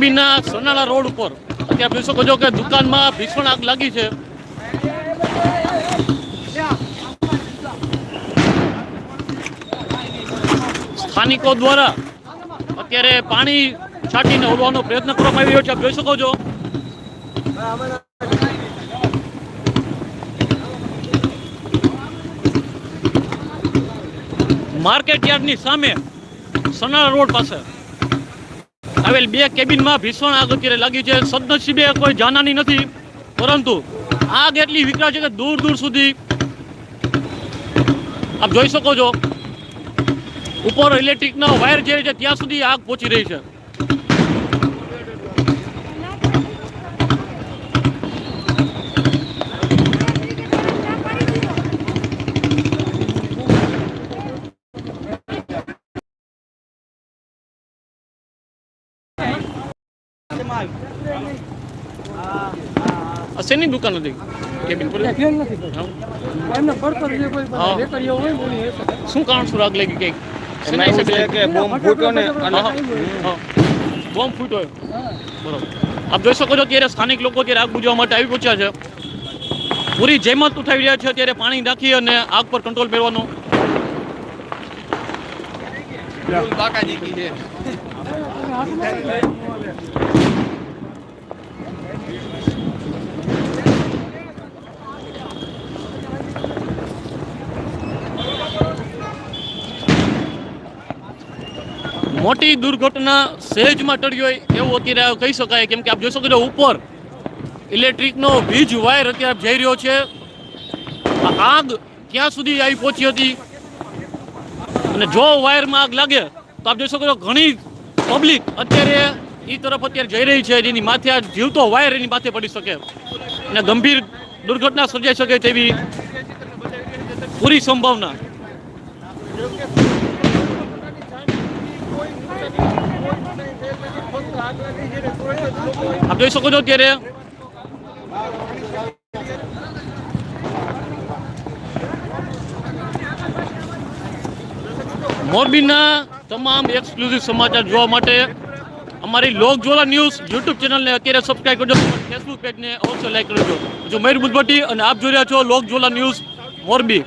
બીના સોનાળા road ઉપર. અત્યારે જોઈ શકો છો કે દુકાનમાં ભીષણ આગ લાગી છે. સ્થાનિકો દ્વારા અત્યારે પાણી છાંટીને ઓળવાનો પ્રયત્ન કરવામાં આવી રહ્યો છે. આપ જોઈ શકો છો. માર્કેટ યાર્ડની સામે સોનાળા રોડ પાસે આવેલ બે કેબિનમાં ભીષણ આગ અત્યારે લાગી છે. સદનસીબે કોઈ જાનહાની નથી. પરંતુ આગ એટલી વિકરાળ છે કે દૂર દૂર સુધી આપ જોઈ શકો છો. ઉપર ઇલેક્ટ્રિકના વાયર જે છે, ત્યાં સુધી આગ પહોંચી રહી છે. આ શેની દુકાન હતી? કેબિન પર. એમને પડતર જે કોઈ હા. હોય બોલી શું કારણ શું રાગ લાગી કે એમાં એવું છે કે બોમ્બ ફૂટ્યો ને. બોમ્બ ફૂટ્યો બરોબર. આપ જોઈ શકો છો અત્યારે સ્થાનિક લોકો અત્યારે આગ બુજવા માટે આવી પહોંચ્યા છે. પૂરી જહેમત ઉઠાવી રહ્યા છે અત્યારે પાણી નાખી અને આગ પર કંટ્રોલ મેળવવાનો. મોટી દુર્ઘટના સહેજમાં ટળી હોય એવું અત્યારે કહી શકાય. કેમ કે આપ જોઈ શકો છો ઉપર ઇલેક્ટ્રિકનો વીજ વાયર અત્યારે જઈ રહ્યો છે. આગ ક્યાં સુધી આવી પહોંચી હતી? અને જો વાયરમાં આગ લાગે, તો આપ જોઈ શકો છો ઘણી પબ્લિક અત્યારે એ તરફ અત્યારે જઈ રહી છે, જેની માથે આ જીવતો વાયર એની માથે પડી શકે. અને ગંભીર દુર્ઘટના સર્જાઈ શકે તેવી પૂરી સંભાવના. આપ જોઈ શકો છો અત્યારે. મોરબીના તમામ એક્સક્લુઝિવ સમાચાર જોવા માટે અમારી લોકજ્વાલા ન્યૂઝ યુટ્યુબ ચેનલને અત્યારે સબસ્ક્રાઇબ કરજો. ફેસબુક પેજને અવશ્ય લાઈક કરજો. જો મયુર બુદ્ધભટ્ટી અને આપ જોઈ રહ્યા છો લોકજ્વાલા ન્યૂઝ મોરબી.